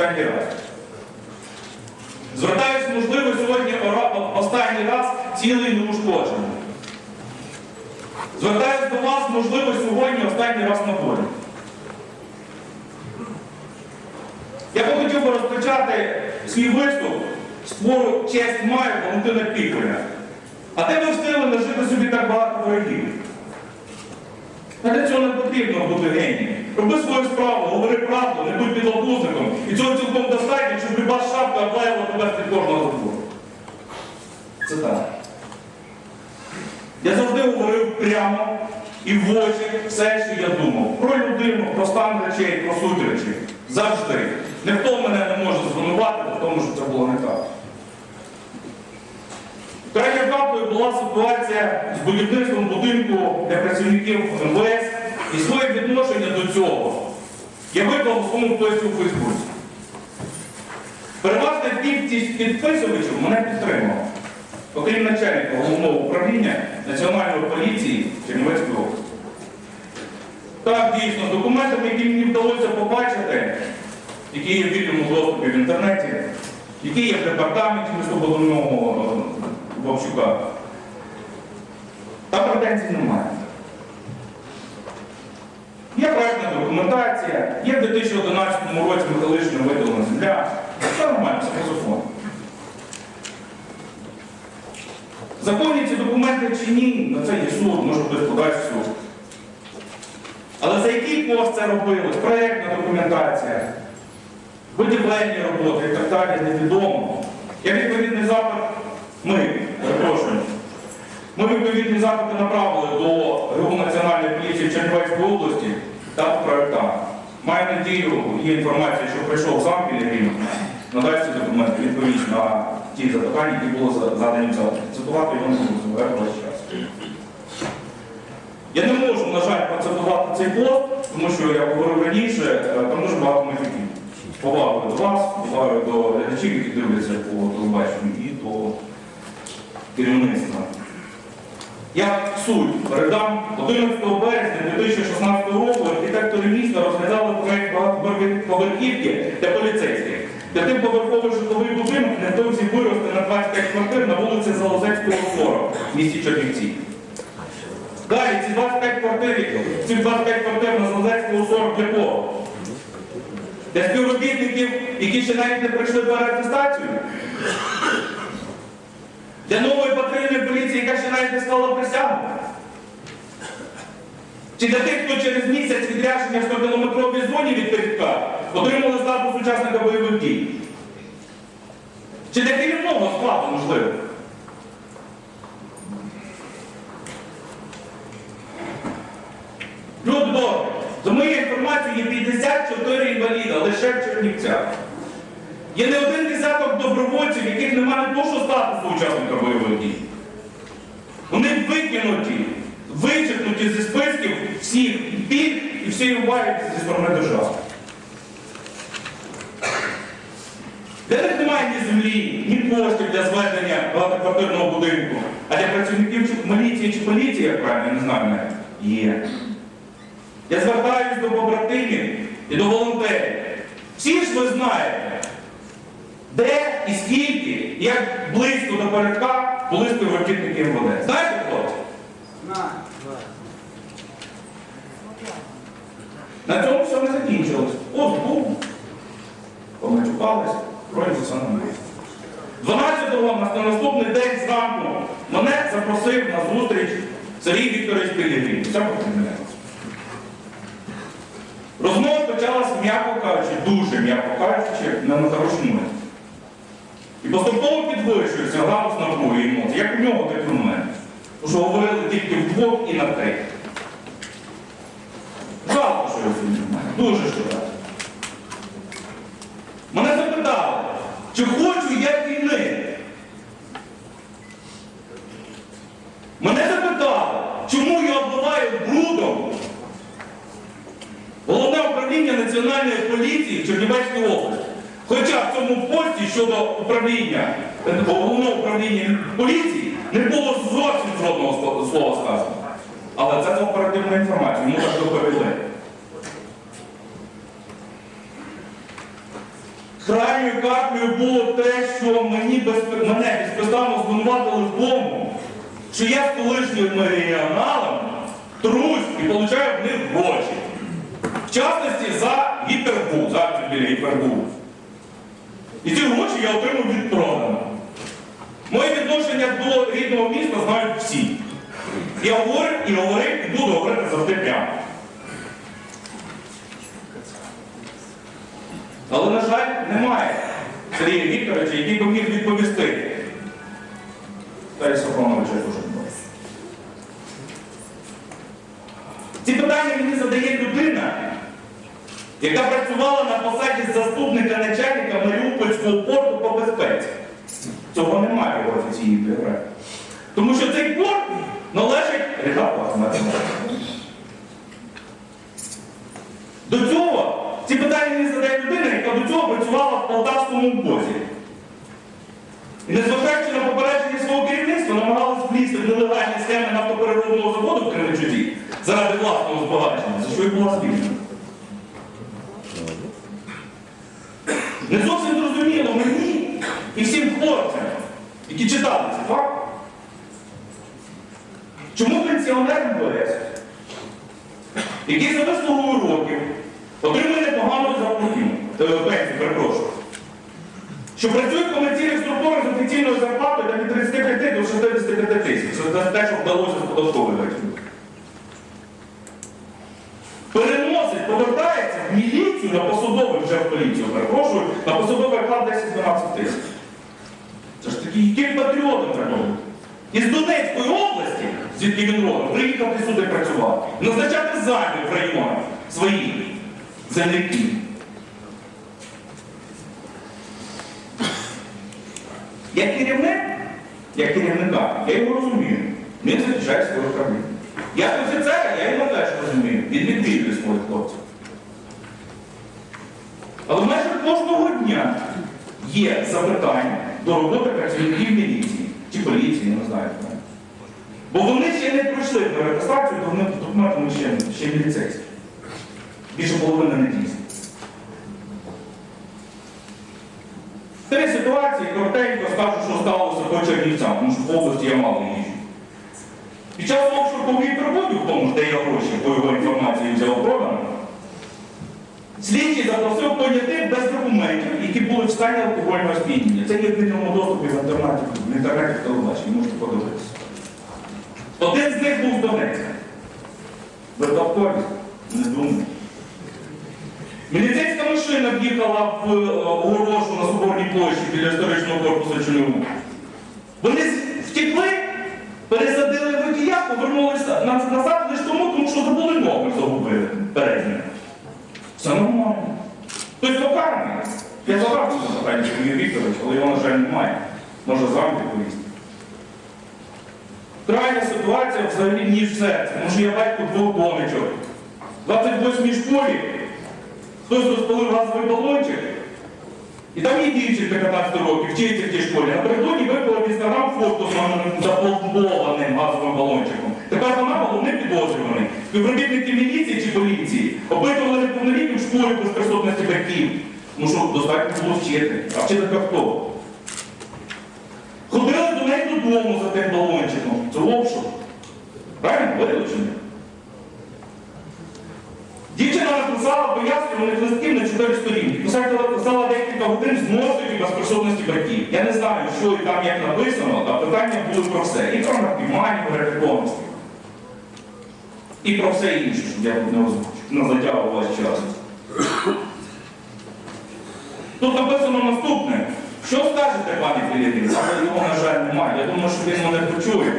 останній. Звертаюсь, можливо, сьогодні останній раз цілий неушкоджений. Звертаюсь до вас, можливо, сьогодні останній раз на полі. Я би хотів би розпочати свій виступ з твору Честь маю Валентина Піколя. А де ви встигли нажити собі так багато ворогів? А для цього не потрібно бути генієм. Роби свою справу, говори правду, не будь підлабузником. І цього цілком достатньо, щоб люба шапка облаяла тебе від кожного забору. Це так. Я завжди говорив прямо і в очі все, що я думав. Про людину, про стан речей, про суть речей. Завжди. Ніхто мене не може звинуватити в тому, що це було не так. Крайньою каплею була ситуація з будівництвом будинку для працівників МВС і своє відношення до цього. Я виклав у своєму пості у Фейсбуці. Переважна кількість підписувачів мене підтримала, окрім начальника головного управління Національної поліції Чернівецької області. Так, дійсно, з документами, які мені вдалося побачити, які є в вільному доступі в інтернеті, які є в департаменті містобудівного е, Вовчука, там претензій немає. Є проєктна документація, є в 2011 році металична виділена земля. Все нормально, все по закону. Законні ці документи чи ні, на це є суд, може хтось подасть суд. Але за який кошт це робилось? Проєктна документація, будівельні роботи і так далі, невідомо. Я відповідний запит, ми, перепрошую, ми відповідні запити направили до ГУ Національної поліції Чернівецької області та проєктанта. Маю надію, є інформація, що прийшов сам Пілігрім, надасть ці документи, відповість на ті запитання, які були задані в запиті. Цитувати його не буду, ваш час. Я не можу, на жаль, процитувати цей пост, тому що я говорив раніше, е, там дуже багато матерів. З повагою до вас, з повагою до глядачів, які дивляться по телебаченню, і до керівництва. Я суть передам 11 березня 2016 року архітектори міста розглядали проєкт багатоповерхівки для поліцейських. П'ятиповерховий житловий будинок невдовзі виросте на 25 квартир на вулиці Залозецького 40 в місті Чернівці. Далі ці 25 квартир, ці 25 квартир на Залозецького 40 для кого? Для співробітників, які ще навіть не пройшли переатестацію? Для нової патрульної поліції, яка ще навіть не склала присягу? Чи для тих, хто через місяць відрядження в 100-кілометровій зоні від ТРК отримали статус учасника бойових дій? Чи для керівного складу, можливо? Люди добрі, за моєю інформацією, є 54 інваліда лише в Чернівцях. Є не один десяток добровольців, яких немає не то, що статусу учасника бойових дій. Вони викинуті, вичеркнуті зі списків всіх пільг і всієї уваги зі сторони держави. Для них немає ні землі, ні коштів для зведення багатоквартирного будинку, а для працівників міліції чи поліції, як правильно, не знаю є. Я звертаюся до побратимів і до волонтерів. Всі ж ви знаєте, де і скільки, як близько до передка були співробітники МВД. Знаєте, хлопці? На цьому все не закінчилось. От був, помачукались, вроді на місці. 12-го на наступний день зранку мене запросив на зустріч Сергій Вікторович Пілігрім. Все повідомляється. Розмова почалася, м'яко кажучи, дуже м'яко кажучи, на на хорошому. І поступово підвищується напруги і емоцій, як у нього, так і у мене. Тому що говорили тільки вдвох і на три. Жалко, що я сьогодні мене. Дуже шкода. Мене запитали, чи хочу я війни. Мене запитали, чому я обливаю брудом Головне управління Національної поліції в Чернівецькій області. Хоча в цьому пості щодо управління, головного управління поліції не було зовсім жодного слова сказано. Але це оперативна інформація, йому так доповіли. Крайньою каплею було те, що мені безпе- мене безпоставно звинуватили в тому, що я з колишніми регіоналами трусь і получаю в них гроші. В частності за гіпербул, за біля гіпербул. І ці гроші я отримав від продана. Моє відношення до рідного міста знають всі. Я говорю і говорив, і буду говорити завжди прямо. Але, на жаль, немає Сергія Вікторовича, який би міг відповісти. Маріупольського порту по безпеці. Цього немає в офіційній біографії. Тому що цей порт належить регату До цього ці питання мені задає людина, яка до цього працювала в Полтавському бозі. І незважаючи на попередження свого керівництва, намагалась влізти в нелегальні схеми нафтопереробного заводу в Кременчуці заради власного збагачення, за що і була звільнена. Не зовсім зрозуміло мені і всім хлопцям, які читали ці факти, чому пенсіонер МВС, який за вислугою років отримує непогану зарплатню, е, пенсію, перепрошую, що працює в комерційних структурах з офіційною зарплатою від 35 до 65 тисяч. Це те, що вдалося з податковою. Переносить, повертається в міліцію на посадовий вже в поліцію, перепрошую, на посадовий оклад 10-12 тисяч. Яким патріотом треба. Із Донецької області, звідки він родом, приїхати сюди працювати, назначати займи в районах своїх земляків. Як керівник, як керівника, я його розумію. Він захищає свою країну. Як офіцера, я його теж розумію. Він відвідує своїх хлопців. Але майже кожного дня є запитання до роботи працівників міліції чи поліції, не знаю. Бо вони ще не пройшли переатестацію, то вони документами ще, ще міліцейські. Більше половини не дійсні. Три ситуації коротенько скажу, що сталося по Чернівцям, тому що в області я мало їжджу. Під час обшуку в Гіпербуді, в тому ж, де я гроші по його інформації взяв продано, слідчий запросив понятих без документів, які були в стані алкогольного сп'яніння. Це є в вільному доступі в інтернеті, в інтернеті телебаченні, можете подивитися. Один з них був з Донецька. Випадковість? Не думаю. Міліцейська машина в'їхала в е, Огорошу на Соборній площі біля історичного корпусу ЧНУ. Вони втекли, пересадили водія, повернулися назад лише тому, тому що забули номер загубили передній. Все нормально. Хтось покараний. Я забрав це запитання Сергій Вікторович, але його, на жаль, немає. Може з вами відповісти. Крайня ситуація взагалі ніж серце, тому що я батько двох донечок. 28-й школі хтось розпалив газовий балончик, і там є дівчинка 15 років, вчиться в тій школі. Напередодні випала в інстаграм фото з маминим запломбованим газовим балончиком. Тепер вона головний підозрюваний. Співробітники міліції чи поліції опитували неповнолітніх в школі без присутності батьків. Ну що, достатньо було вчити. А вчителька хто? Ходили до неї додому за тим балончиком. Це обшук. Правильно? Вилучення. Дівчина написала пояснювальних листків на чотири сторінки. Написала декілька годин з мозків без присутності батьків. Я не знаю, що і там як написано, а питання були про все. І про наркоманію, переконаності. І про все інше, я не затягував час. Тут написано наступне. Що скажете, пані Філіппін? Але його, на жаль, немає. Я думаю, що він мене почує.